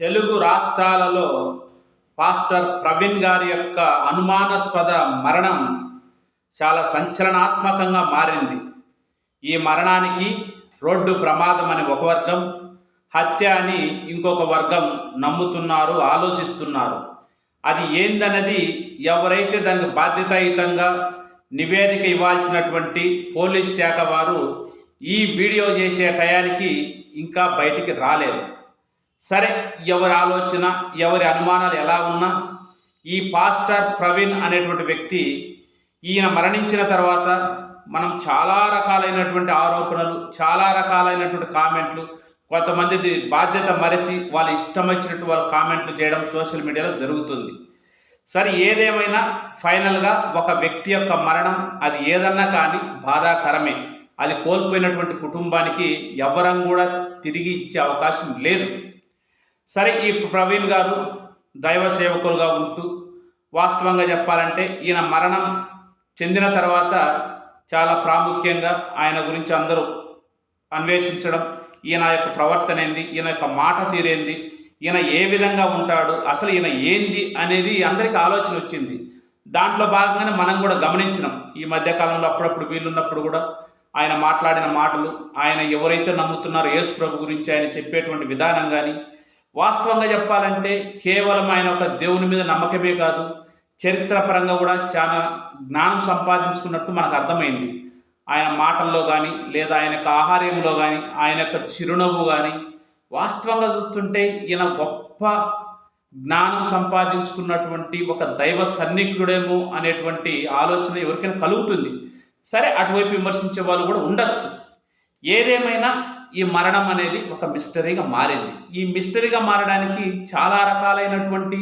తెలుగు రాష్ట్రాలలో పాస్టర్ ప్రవీణ్ గారి యొక్క అనుమానాస్పద మరణం చాలా సంచలనాత్మకంగా మారింది. ఈ మరణానికి రోడ్డు ప్రమాదం అని ఒక వర్గం హత్య అని ఇంకొక వర్గం నమ్ముతున్నారు ఆలోచిస్తున్నారు. అది ఏందన్నది ఎవరైతే దానికి బాధ్యతాయుతంగా నివేదిక ఇవ్వాల్సినటువంటి పోలీస్ శాఖ వారు ఈ వీడియో చేసే టయానికి ఇంకా బయటికి రాలేదు. సరే ఎవరి ఆలోచన ఎవరి అనుమానాలు ఎలా ఉన్నా ఈ పాస్టర్ ప్రవీణ్ అనేటువంటి వ్యక్తి ఈయన మరణించిన తర్వాత మనం చాలా రకాలైనటువంటి ఆరోపణలు చాలా రకాలైనటువంటి కామెంట్లు కొంతమంది బాధ్యత మరచి వాళ్ళ ఇష్టం వచ్చినట్టు వాళ్ళు కామెంట్లు చేయడం సోషల్ మీడియాలో జరుగుతుంది. సరే ఏదేమైనా ఫైనల్గా ఒక వ్యక్తి యొక్క మరణం అది ఏదన్నా కానీ బాధాకరమే. అది కోల్పోయినటువంటి కుటుంబానికి ఎవరం కూడా తిరిగి ఇచ్చే అవకాశం లేదు. సరే ఈ ప్రవీణ్ గారు దైవ సేవకులుగా ఉంటూ వాస్తవంగా చెప్పాలంటే ఈయన మరణం చెందిన తర్వాత చాలా ప్రాముఖ్యంగా ఆయన గురించి అందరూ అన్వేషించడం ఈయన యొక్క ప్రవర్తన ఏంది ఈయన యొక్క మాట తీరేంది ఈయన ఏ విధంగా ఉంటాడు అసలు ఈయన ఏంది అనేది అందరికీ ఆలోచన వచ్చింది. దాంట్లో భాగంగానే మనం కూడా గమనించినాం. ఈ మధ్యకాలంలో అప్పుడప్పుడు వీలున్నప్పుడు కూడా ఆయన మాట్లాడిన మాటలు ఆయన ఎవరైతే నమ్ముతున్నారో యేసు ప్రభు గురించి ఆయన చెప్పేటువంటి విధానం కానీ వాస్తవంగా చెప్పాలంటే కేవలం ఆయన ఒక దేవుని మీద నమ్మకమే కాదు చరిత్రపరంగా కూడా చాలా జ్ఞానం సంపాదించుకున్నట్టు మనకు అర్థమైంది. ఆయన మాటల్లో కానీ లేదా ఆయన యొక్క ఆహార్యంలో కానీ ఆయన యొక్క చిరునవ్వు కానీ వాస్తవంగా చూస్తుంటే ఈయన గొప్ప జ్ఞానం సంపాదించుకున్నటువంటి ఒక దైవ సన్నిహితుడేమో అనేటువంటి ఆలోచన ఎవరికైనా కలుగుతుంది. సరే అటువైపు విమర్శించే వాళ్ళు కూడా ఉండొచ్చు. ఏదేమైనా ఈ మరణం అనేది ఒక మిస్టరీగా మారింది. ఈ మిస్టరీగా మారడానికి చాలా రకాలైనటువంటి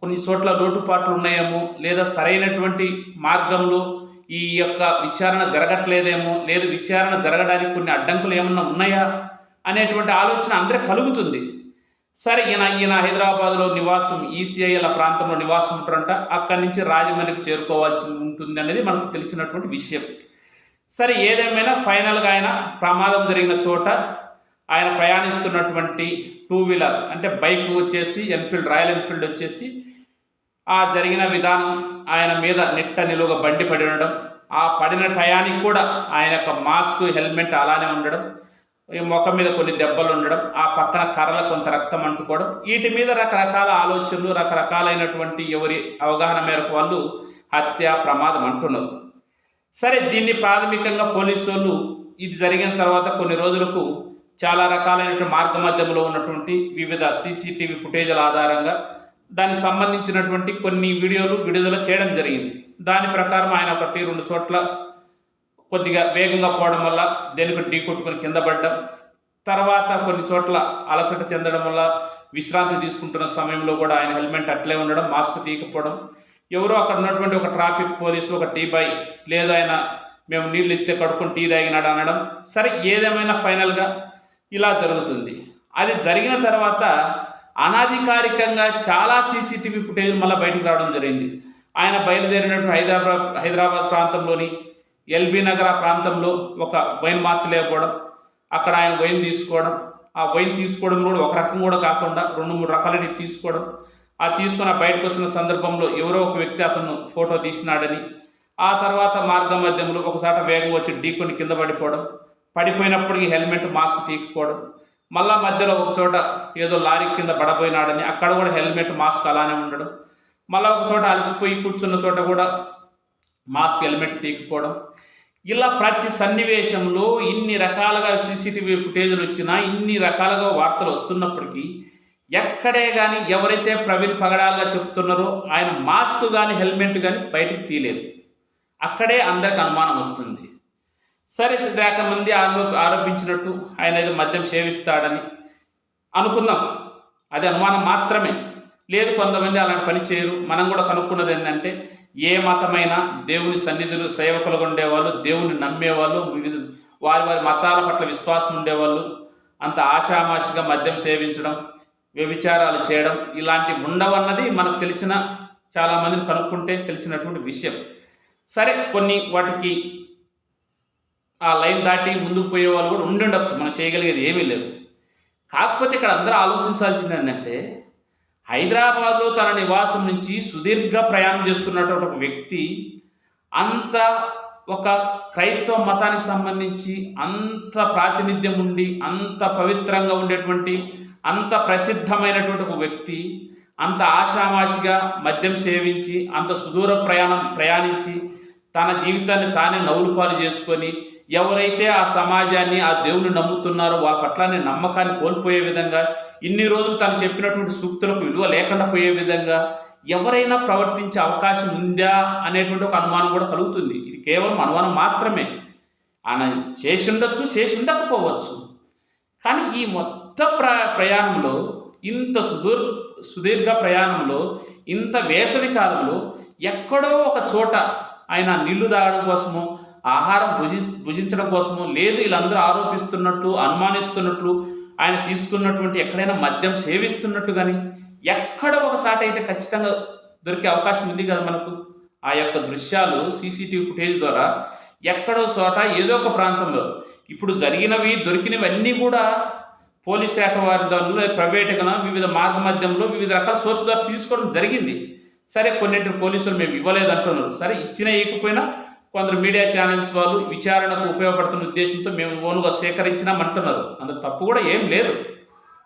కొన్ని చోట్ల లోటుపాట్లు ఉన్నాయేమో లేదా సరైనటువంటి మార్గంలో ఈ యొక్క విచారణ జరగట్లేదేమో లేదు విచారణ జరగడానికి కొన్ని అడ్డంకులు ఏమన్నా ఉన్నాయా అనేటువంటి ఆలోచన అందరికి కలుగుతుంది. సరే ఈయన ఈయన హైదరాబాద్లో నివాసం ఈసీఐల ప్రాంతంలో నివాసం ఉంటారంట అక్కడి నుంచి రాజమండ్రికి చేరుకోవాల్సి ఉంటుంది అనేది మనకు తెలిసినటువంటి విషయం. సరే ఏదేమైనా ఫైనల్గా ఆయన ప్రమాదం జరిగిన చోట ఆయన ప్రయాణిస్తున్నటువంటి టూ వీలర్ అంటే బైక్ వచ్చేసి ఎన్ఫీల్డ్ రాయల్ ఎన్ఫీల్డ్ వచ్చేసి ఆ జరిగిన విధానం ఆయన మీద నిట్ట నిలువుగా బండి పడి ఉండడం ఆ పడిన టయానికి కూడా ఆయన యొక్క మాస్క్ హెల్మెట్ అలానే ఉండడం ఈ ముఖం మీద కొన్ని దెబ్బలు ఉండడం ఆ పక్కన కర్రల కొంత రక్తం అంటుకోవడం వీటి మీద రకరకాల ఆలోచనలు రకరకాలైనటువంటి ఎవరి అవగాహన మేరకు వాళ్ళు హత్య ప్రమాదం అంటున్నారు. సరే దీన్ని ప్రాథమికంగా పోలీసు వాళ్ళు ఇది జరిగిన తర్వాత కొన్ని రోజులకు చాలా రకాలైనటువంటి మార్గ మధ్యంలో ఉన్నటువంటి వివిధ సీసీటీవీ ఫుటేజ్ల ఆధారంగా దానికి సంబంధించినటువంటి కొన్ని వీడియోలు విడుదల చేయడం జరిగింది. దాని ప్రకారం ఆయన ఒకటి రెండు చోట్ల కొద్దిగా వేగంగా పోవడం వల్ల దేనికి ఢీ కొట్టుకొని కింద పడ్డం తర్వాత కొన్ని చోట్ల అలసట చెందడం వల్ల విశ్రాంతి తీసుకుంటున్న సమయంలో కూడా ఆయన హెల్మెట్ అట్లే ఉండడం మాస్క్ తీయకపోవడం ఎవరో అక్కడ ఉన్నటువంటి ఒక ట్రాఫిక్ పోలీసు ఒక టీ బాయ్ లేదా ఆయన మేము నీళ్ళు ఇస్తే కడుక్కొని టీ తాగినాడు అనడం సరే ఏదేమైనా ఫైనల్గా ఇలా జరుగుతుంది. అది జరిగిన తర్వాత అనాధికారికంగా చాలా సీసీటీవీ ఫుటేజ్ మళ్ళీ బయటకు రావడం జరిగింది. ఆయన బయలుదేరినటువంటి హైదరాబాద్ హైదరాబాద్ ప్రాంతంలోని ఎల్బీ నగర ప్రాంతంలో ఒక వైన్ మార్క్ లేకపోవడం అక్కడ ఆయన వైన్ తీసుకోవడం ఆ వైన్ తీసుకోవడం కూడా ఒక రకం కూడా కాకుండా రెండు మూడు రకాలని తీసుకోవడం ఆ తీసుకుని ఆ బయటకు వచ్చిన సందర్భంలో ఎవరో ఒక వ్యక్తి అతను ఫోటో తీసినాడని ఆ తర్వాత మార్గ మధ్యంలో ఒకసారి వేగం వచ్చి ఢీకొని కింద పడిపోవడం పడిపోయినప్పటికీ హెల్మెట్ మాస్క్ తీయకపోవడం మళ్ళా మధ్యలో ఒక చోట ఏదో లారీ కింద పడపోయినాడని అక్కడ కూడా హెల్మెట్ మాస్క్ అలానే ఉండడం మళ్ళీ ఒక చోట అలసిపోయి కూర్చున్న చోట కూడా మాస్క్ హెల్మెట్ తీయకపోవడం. ఇలా ప్రతి సన్నివేశంలో ఇన్ని రకాలుగా సీసీటీవీ ఫుటేజ్లు వచ్చినా ఇన్ని రకాలుగా వార్తలు వస్తున్నప్పటికీ ఎక్కడే కానీ ఎవరైతే ప్రవీణ్ పగడాలుగా చెప్తున్నారో ఆయన మాస్క్ కానీ హెల్మెట్ కానీ బయటికి తీయలేదు. అక్కడే అందరికి అనుమానం వస్తుంది. సరే లేక మంది ఆరోపించినట్టు ఆయన ఏదో మద్యం సేవిస్తాడని అనుకుందాం. అది అనుమానం మాత్రమే. లేదు కొంతమంది అలాంటి పని చేయరు. మనం కూడా కనుక్కున్నది ఏంటంటే ఏ మతమైనా దేవుని సన్నిధులు సేవకులుగా ఉండేవాళ్ళు దేవుని నమ్మేవాళ్ళు వివిధ వారి వారి మతాల పట్ల విశ్వాసం ఉండేవాళ్ళు అంత ఆషామాషిగా మద్యం సేవించడం వ్యభిచారాలు చేయడం ఇలాంటివి ఉండవన్నది మనకు తెలిసిన చాలామందిని కనుక్కుంటే తెలిసినటువంటి విషయం. సరే కొన్ని వాటికి ఆ లైన్ దాటి ముందుకు పోయే వాళ్ళు కూడా ఉండి ఉండొచ్చు. మనం చేయగలిగేది ఏమీ లేదు. కాకపోతే ఇక్కడ అందరూ ఆలోచించాల్సింది ఏంటంటే హైదరాబాద్లో తన నివాసం నుంచి సుదీర్ఘ ప్రయాణం చేస్తున్నటువంటి ఒక వ్యక్తి అంత ఒక క్రైస్తవ మతానికి సంబంధించి అంత ప్రాతినిధ్యం ఉండి అంత పవిత్రంగా ఉండేటువంటి అంత ప్రసిద్ధమైనటువంటి ఒక వ్యక్తి అంత ఆషామాషిగా మద్యం సేవించి అంత సుదూర ప్రయాణం ప్రయాణించి తన జీవితాన్ని తానే నవ్వులుపాలు చేసుకొని ఎవరైతే ఆ సమాజాన్ని ఆ దేవుని నమ్ముతున్నారో వాళ్ళ పట్లనే నమ్మకాన్ని కోల్పోయే విధంగా ఇన్ని రోజులు తను చెప్పినటువంటి సూక్తులకు విలువ లేకుండా పోయే విధంగా ఎవరైనా ప్రవర్తించే అవకాశం ఉందా అనేటువంటి ఒక అనుమానం కూడా కలుగుతుంది. ఇది కేవలం అనుమానం మాత్రమే. ఆయన చేసి ఉండొచ్చు చేసి ఉండకపోవచ్చు. కానీ ఈ మొత్తం ప్ర ప్రయాణంలో ఇంత సుదూర్ సుదీర్ఘ ప్రయాణంలో ఇంత వేసవి కాలంలో ఎక్కడో ఒక చోట ఆయన నీళ్ళు తాగడం కోసమో ఆహారం భుజి భుజించడం కోసమో లేదు వీళ్ళందరూ ఆరోపిస్తున్నట్టు అనుమానిస్తున్నట్లు ఆయన తీసుకున్నటువంటి ఎక్కడైనా మద్యం సేవిస్తున్నట్టు కానీ ఎక్కడ ఒకసారి అయితే ఖచ్చితంగా దొరికే అవకాశం ఉంది కదా మనకు. ఆ యొక్క దృశ్యాలు సీసీటీవీ ఫుటేజ్ ద్వారా ఎక్కడో చోట ఏదో ఒక ప్రాంతంలో ఇప్పుడు జరిగినవి దొరికినవి అన్నీ కూడా పోలీస్ శాఖ వారి దానిలో ప్రైవేటుగా వివిధ మార్గ మధ్యంలో వివిధ రకాల సోర్స్ ద్వారా తీసుకోవడం జరిగింది. సరే కొన్నింటి పోలీసులు మేము ఇవ్వలేదు అంటున్నారు సరే ఇచ్చిన ఇవ్వకపోయినా కొందరు మీడియా ఛానల్స్ వాళ్ళు విచారణకు ఉపయోగపడుతున్న ఉద్దేశంతో మేము ఓనుగా సేకరించినామంటున్నారు. అందులో తప్పు కూడా ఏం లేదు.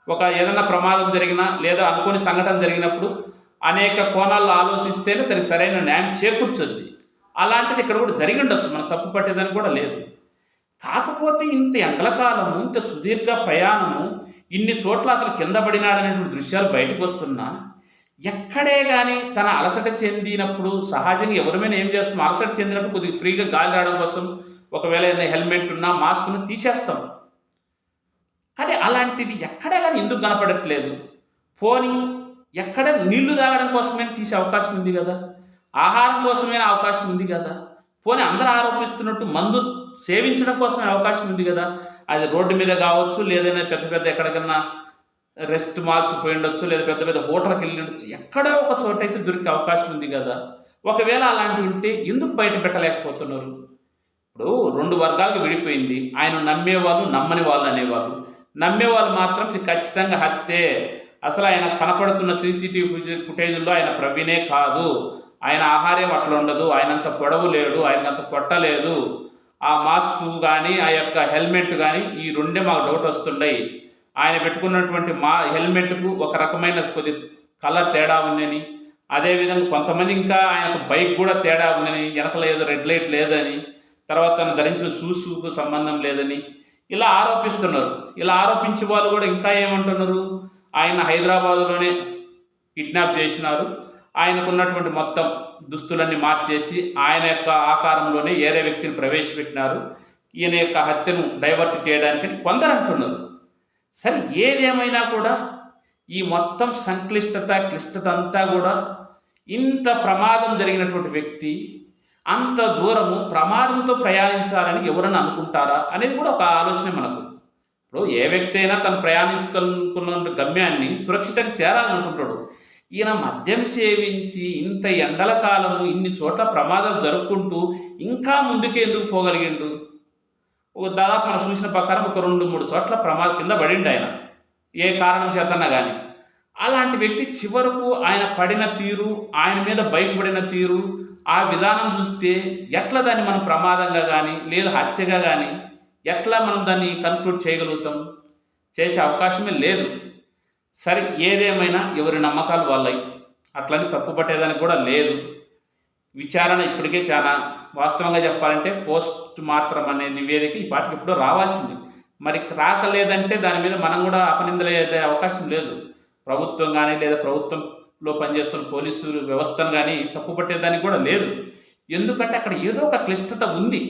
ఒక ఏదైనా ప్రమాదం జరిగినా లేదా అనుకోని సంఘటన జరిగినప్పుడు అనేక కోణాల్లో ఆలోచిస్తేనే దానికి సరైన న్యాయం చేకూర్చుద్ది. అలాంటిది ఇక్కడ కూడా జరిగి ఉండొచ్చు. మనం తప్పు పట్టేదని కూడా లేదు. కాకపోతే ఇంత ఎండలకాలము ఇంత సుదీర్ఘ ప్రయాణము ఇన్ని చోట్ల అతను కింద పడినాడనేటువంటి దృశ్యాలు బయటకు వస్తున్నా ఎక్కడే కానీ తన అలసట చెందినప్పుడు సహజంగా ఎవరిమైనా ఏం చేస్తాం? అలసట చెందినప్పుడు కొద్దిగా ఫ్రీగా గాలి రావడం కోసం ఒకవేళ ఏదైనా హెల్మెట్ ఉన్నా మాస్క్ను తీసేస్తాం. కానీ అలాంటిది ఎక్కడ కానీ ఎందుకు కనపడట్లేదు. పోనీ ఎక్కడ నీళ్ళు తాగడం కోసమే తీసే అవకాశం ఉంది కదా. ఆహారం కోసమే అవకాశం ఉంది కదా. పోనీ అందరూ ఆరోపిస్తున్నట్టు మందు సేవించడం కోసమే అవకాశం ఉంది కదా. అది రోడ్డు మీద కావచ్చు లేదైనా పెద్ద పెద్ద ఎక్కడికన్నా రెస్ట్ మాల్స్ పోయి ఉండొచ్చు లేదా పెద్ద పెద్ద హోటల్కి వెళ్ళి ఉండొచ్చు. ఎక్కడో ఒక చోట అయితే దొరికే అవకాశం ఉంది కదా. ఒకవేళ అలాంటివి ఉంటే ఎందుకు బయట పెట్టలేకపోతున్నారు? ఇప్పుడు రెండు వర్గాలకు విడిపోయింది. ఆయన నమ్మేవాళ్ళు నమ్మని వాళ్ళు అనేవాళ్ళు. నమ్మేవాళ్ళు మాత్రం ఇది ఖచ్చితంగా హత్యే అసలు ఆయన కనపడుతున్న సీసీటీవీ ఫుటేజ్లో ఆయన ప్రవీణే కాదు. ఆయన ఆహారం అట్లా ఉండదు. ఆయనంత పొడవు లేడు. ఆయనంత పొట్టలేదు ఆ మాస్క్ కానీ ఆ యొక్క హెల్మెట్ కానీ ఈ రెండే మాకు డౌట్ వస్తుండయి ఆయన పెట్టుకున్నటువంటి మా హెల్మెట్కు ఒక రకమైన కొద్ది కలర్ తేడా ఉందని అదేవిధంగా కొంతమంది ఇంకా ఆయనకు బైక్ కూడా తేడా ఉందని వెనకల ఏదో రెడ్ లైట్ లేదని తర్వాత తను ధరించిన షూస్కు సంబంధం లేదని ఇలా ఆరోపిస్తున్నారు. ఇలా ఆరోపించే వాళ్ళు కూడా ఇంకా ఏమంటున్నారు? ఆయన హైదరాబాదులోనే కిడ్నాప్ చేసినారు. ఆయనకున్నటువంటి మొత్తం దుస్తులన్నీ మార్చేసి ఆయన యొక్క ఆకారంలోనే ఏరే వ్యక్తిని ప్రవేశపెట్టినారు. ఈయన యొక్క హత్యను డైవర్ట్ చేయడానికి కొందరు అంటున్నారు. సరే ఏదేమైనా కూడా ఈ మొత్తం సంక్లిష్టత క్లిష్టత అంతా కూడా ఇంత ప్రమాదం జరిగినటువంటి వ్యక్తి అంత దూరము ప్రమాదంతో ప్రయాణించాలని ఎవరన్నా అనుకుంటారా అనేది కూడా ఒక ఆలోచన మనకు. ఇప్పుడు ఏ వ్యక్తి అయినా తను ప్రయాణించుకున్న గమ్యాన్ని సురక్షితంగా చేరాలనుకుంటాడు. ఈయన మద్యం సేవించి ఇంత ఎండల కాలము ఇన్ని చోట్ల ప్రమాదం జరుపుకుంటూ ఇంకా ముందుకే ఎందుకు పోగలిగిండు? ఒక దాదాపు మనం చూసిన ప్రకారం ఒక రెండు మూడు చోట్ల ప్రమాదం కింద పడిండు ఆయన. ఏ కారణం చేతన్నా కానీ అలాంటి వ్యక్తి చివరకు ఆయన పడిన తీరు ఆయన మీద బయటపడిన తీరు ఆ విధానం చూస్తే ఎట్లా దాన్ని మనం ప్రమాదంగా కానీ లేదా హత్యగా కానీ ఎట్లా మనం దాన్ని కన్క్లూడ్ చేయగలుగుతాం? చేసే అవకాశమే లేదు. సరే ఏదేమైనా ఎవరి నమ్మకాలు వాళ్ళవి అట్లని తప్పు పట్టేదానికి కూడా లేదు. విచారణ ఇప్పటికే చాలా వాస్తవంగా చెప్పాలంటే పోస్ట్ మార్టం అనే నివేదిక ఈ పాటికి ఎప్పుడో రావాల్సింది. మరి రాకలేదంటే దాని మీద మనం కూడా అపనిందలయ్యే అవకాశం లేదు. ప్రభుత్వం కానీ లేదా ప్రభుత్వం లో పనిచేస్తున్న పోలీసు వ్యవస్థను కానీ తప్పు పట్టేదానికి కూడా లేదు. ఎందుకంటే అక్కడ ఏదో ఒక క్లిష్టత ఉంది.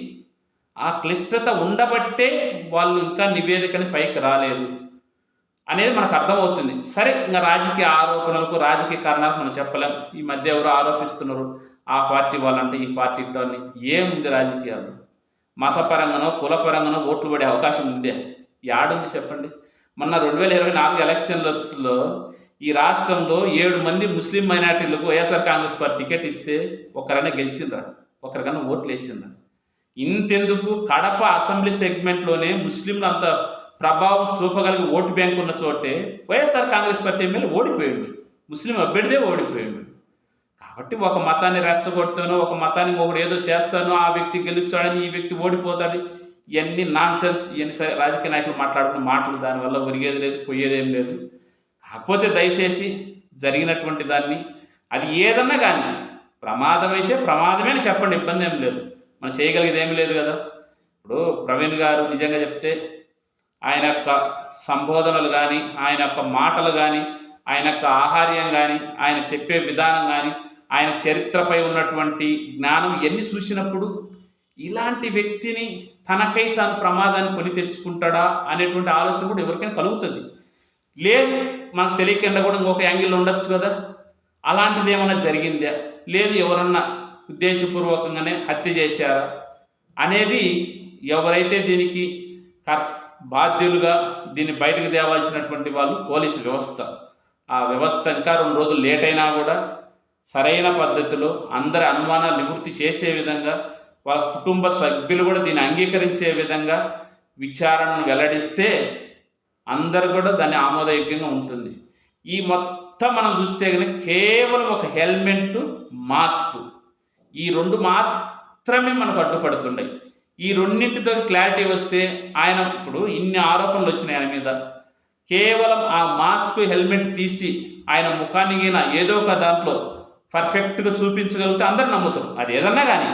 ఆ క్లిష్టత ఉండబట్టే వాళ్ళు ఇంకా నివేదికని పైకి రాలేదు అనేది మనకు అర్థమవుతుంది. సరే ఇంకా రాజకీయ ఆరోపణలకు రాజకీయ కారణాలు మనం చెప్పలేం. ఈ మధ్య ఎవరు ఆరోపిస్తున్నారు ఆ పార్టీ వాళ్ళంటే ఈ పార్టీతో అని ఏముంది రాజకీయాలు మతపరంగానో కులపరంగానో ఓట్లు పడే అవకాశం ఉందే. యాడుంది చెప్పండి. మొన్న రెండు వేల ఇరవై నాలుగు ఎలక్షన్లలో ఈ రాష్ట్రంలో ఏడు మంది ముస్లిం మైనార్టీలకు వైఎస్ఆర్ కాంగ్రెస్ పార్టీ టికెట్ ఇస్తే ఒకరైనా గెలిచిందా ఒకరికన్నా ఓట్లు వేసిందా ఇంతెందుకు కడప అసెంబ్లీ సెగ్మెంట్లోనే ముస్లింలు అంత ప్రభావం చూపగలిగి ఓటు బ్యాంక్ ఉన్న చోటే వైఎస్ఆర్ కాంగ్రెస్ పార్టీ ఎమ్మెల్యే ఓడిపోయాడు. ముస్లిం అభ్యర్థే ఓడిపోయాడు. కాబట్టి ఒక మతాన్ని రెచ్చగొడతాను ఒక మతాన్ని ఒకడు ఏదో చేస్తాను ఆ వ్యక్తి గెలుచాడని ఈ వ్యక్తి ఓడిపోతాడు. ఇవన్నీ నాన్ సెన్స్ ఇవన్నీ సరే రాజకీయ నాయకులు మాట్లాడుకున్న మాటలు దానివల్ల ఒరిగేది లేదు పోయేదేం లేదు. కాకపోతే దయచేసి జరిగినటువంటి దాన్ని అది ఏదన్నా కానీ ప్రమాదం అయితే ప్రమాదమే అని చెప్పండి ఇబ్బంది ఏం లేదు. మనం చేయగలిగేది ఏమీ లేదు కదా. ఇప్పుడు ప్రవీణ్ గారు నిజంగా చెప్తే ఆయన యొక్క సంబోధనలు కానీ ఆయన యొక్క మాటలు కానీ ఆయన యొక్క ఆహార్యం కానీ ఆయన చెప్పే విధానం కానీ ఆయన చరిత్రపై ఉన్నటువంటి జ్ఞానం ఎన్ని చూసినప్పుడు ఇలాంటి వ్యక్తిని తనకై తాను ప్రమాదాన్ని కొని తెచ్చుకుంటాడా అనేటువంటి ఆలోచన కూడా ఎవరికైనా కలుగుతుంది. లేదు మనకు తెలియకుండా కూడా ఇంకొక యాంగిల్ ఉండొచ్చు కదా? అలాంటిది ఏమైనా జరిగిందా? లేదు ఎవరన్నా ఉద్దేశపూర్వకంగానే హత్య చేశారా? అనేది ఎవరైతే దీనికి కర్ బాధ్యులుగా దీన్ని బయటకు తేవాల్సినటువంటి వాళ్ళు పోలీసు వ్యవస్థ. ఆ వ్యవస్థ ఇంకా రెండు రోజులు లేట్ అయినా కూడా సరైన పద్ధతిలో అందరి అనుమానాలు నివృత్తి చేసే విధంగా వాళ్ళ కుటుంబ సభ్యులు కూడా దీన్ని అంగీకరించే విధంగా విచారణను వెల్లడిస్తే అందరు కూడా దాన్ని ఆమోదయోగ్యంగా ఉంటుంది. ఈ మొత్తం మనం చూస్తే కనుక కేవలం ఒక హెల్మెట్ మాస్క్ ఈ రెండు మాత్రమే మనకు అడ్డుపడుతున్నాయి ఈ రెండింటితో క్లారిటీ వస్తే ఆయన ఇప్పుడు ఇన్ని ఆరోపణలు వచ్చినాయి ఆయన మీద. కేవలం ఆ మాస్క్ హెల్మెట్ తీసి ఆయన ముఖానికి ఏదో ఒక దాంట్లో పర్ఫెక్ట్గా చూపించగలిగితే అందరు నమ్ముతారు. అది ఏదన్నా కానీ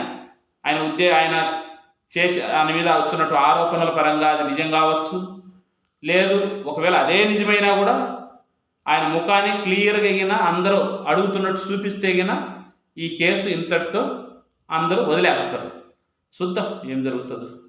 ఆయన ఉద్దే ఆయన చేసి ఆయన మీద వచ్చినట్టు ఆరోపణల పరంగా అది నిజం కావచ్చు. లేదు ఒకవేళ అదే నిజమైనా కూడా ఆయన ముఖాన్ని క్లియర్గా గిన అందరూ అడుగుతున్నట్టు చూపిస్తే గిన ఈ కేసు ఇంతటితో అందరూ వదిలేస్తారు. చూద్దాం ఏం జరుగుతుందో.